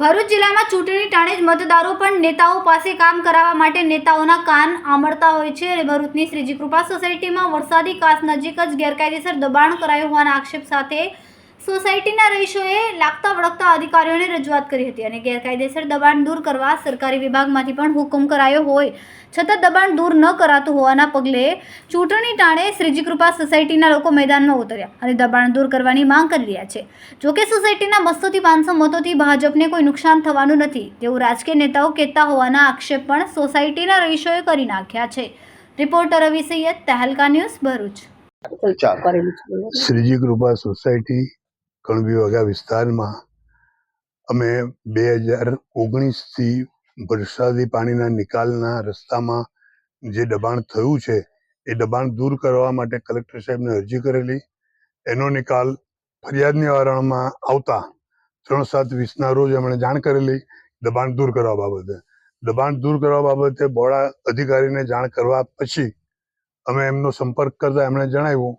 ભરૂચ જિલ્લામાં ચૂંટણી ટાણે જ મતદારો પણ નેતાઓ પાસે કામ કરાવવા માટે નેતાઓના કાન આમળતા હોય છે ભરૂચની શ્રીજી કૃપા સોસાયટીમાં વરસાદી કાસ નજીક જ ગેરકાયદેસર દબાણ કરાયું હોવાના આક્ષેપ સાથે સોસાયટીના રહીશોએ લાગતા વળગતા અધિકારીઓને રજૂઆત કરી હતી અને ગેરકાયદેસર દબાણ દૂર કરવા સરકારી વિભાગમાંથી પણ હુકમ કરાયો હોય. છતાં દબાણ દૂર ન કરાતું હોવાના પગલે ચૂંટણી ટાણે શ્રીજીકૃપા સોસાયટીના લોકો મેદાનમાં ઉતર્યા અને દબાણ દૂર કરવાની માંગ કરી રહ્યા છે. જોકે સોસાયટીના બસોથી પાંચસો મતોથી ભાજપને કોઈ નુકસાન થવાનું નથી. તેવું રાજકીય નેતાઓ કહેતા હોવાના આક્ષેપ પણ સોસાયટીના રહીશોએ કરી નાખ્યા છે. Reporter Ravi Saiyed Tehelka news Bharuch. Shreeji Kripa society Kanbi Vagha વિસ્તારમાં અમે બે હજાર ઓગણીસથી વરસાદી પાણીના નિકાલના રસ્તામાં જે દબાણ થયું છે, એ દબાણ દૂર કરવા માટે કલેક્ટર સાહેબને અરજી કરેલી. એનો નિકાલ ફરિયાદ નિવારણમાં આવતા ત્રણ સાત વીસના રોજ એમણે જાણ કરેલી દબાણ દૂર કરવા બાબતે. દબાણ દૂર કરવા બાબતે બોડા અધિકારીને જાણ કરવા પછી અમે એમનો સંપર્ક કરતા એમણે જણાવ્યું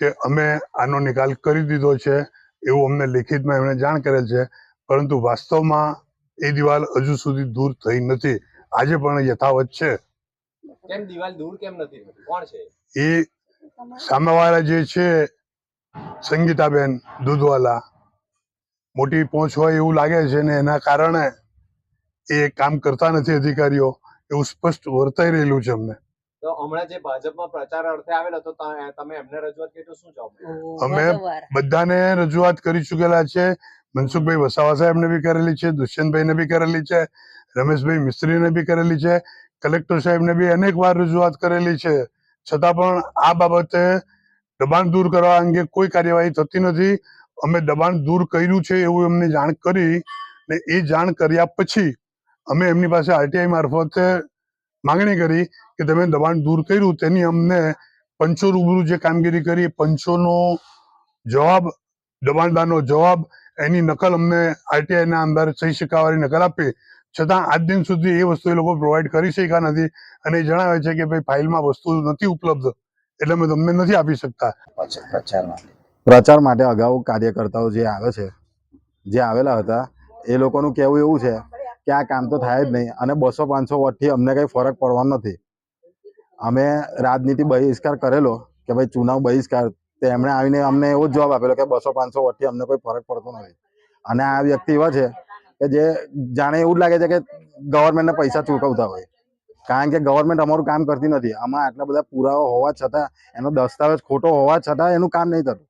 કે અમે આનો નિકાલ કરી દીધો છે એવું અમને લેખિતમાં એમણે જાણ કરેલ છે પરંતુ વાસ્તવમાં એ દિવાલ હજુ સુધી દૂર થઈ નથી. આજે પણ યથાવત છે. કેમ દિવાલ દૂર કેમ નથી? કોણ છે? એ સામેવાળા જે છે સંગીતાબેન દૂધવાલા મોટી પહોંચ હોય એવું લાગે છે ને એના કારણે એ કામ કરતા નથી અધિકારીઓ એવું સ્પષ્ટ વર્તાઈ રહેલું છે અમને. તો હમણાં જે ભાજપમાં પ્રચાર અર્થે આવેલો તો તમે એમને રજૂઆત કરી તો શું જવાબ અમે બધાને રજૂઆત કરી ચૂકેલા છે. મનસુખભાઈ વસાવા સાહેબને બી કરેલી છે દુષ્યંતભાઈને બી કરેલી છે રમેશભાઈ મિસ્ત્રીને બી કરેલી છે કલેક્ટર સાહેબને બી અનેક વાર રજૂઆત કરેલી છે. છતાં પણ આ બાબતે દબાણ દૂર કરવા અંગે કોઈ કાર્યવાહી થતી નથી. અમે દબાણ દૂર કર્યું છે એવું એમને જાણ કરી ને એ જાણ કર્યા પછી અમે એમની પાસે આરટીઆઈ મારફતે માંગણી કરી કે તમે દબાણ દૂર કર્યું તેની અમને પંચો રૂબરૂ જે કામગીરી કરી પંચોનો જવાબ દબાણદારનો જવાબ એની નકલ અમને આરટીઆઈ ના અંદર સહી સિક્કાવાળી નકલ આપી. છતાં આજ દિન સુધી એ વસ્તુ એ લોકો પ્રોવાઈડ કરી શક્યા નથી અને એ જણાવે છે કે ભાઈ ફાઇલમાં વસ્તુ નથી ઉપલબ્ધ એટલે અમે તમને નથી આપી શકતા. પ્રચાર માટે અગાઉ કાર્યકર્તાઓ જે આવે છે જે આવેલા હતા એ લોકોનું કહેવું એવું છે કે આ કામ તો થાય જ નહીં. અને બસો પાંચસો વોટથી અમને કંઈ ફરક પડવાનો નથી. અમે રાજનીતિ બહિષ્કાર કરેલો કે ભાઈ ચુનાવ બહિષ્કાર. તો એમણે આવીને અમને એવો જ જવાબ આપેલો કે બસો પાંચસો વોટથી અમને કોઈ ફરક પડતો નથી. અને આ વ્યક્તિ એવા છે કે જે જાણે એવું જ લાગે છે કે ગવર્મેન્ટને પૈસા ચૂકવતા હોય. કારણ કે ગવર્મેન્ટ અમારું કામ કરતી નથી. આમાં આટલા બધા પુરાવા હોવા છતાં, એનો દસ્તાવેજ ખોટો હોવા છતાં એનું કામ નહીં થતું.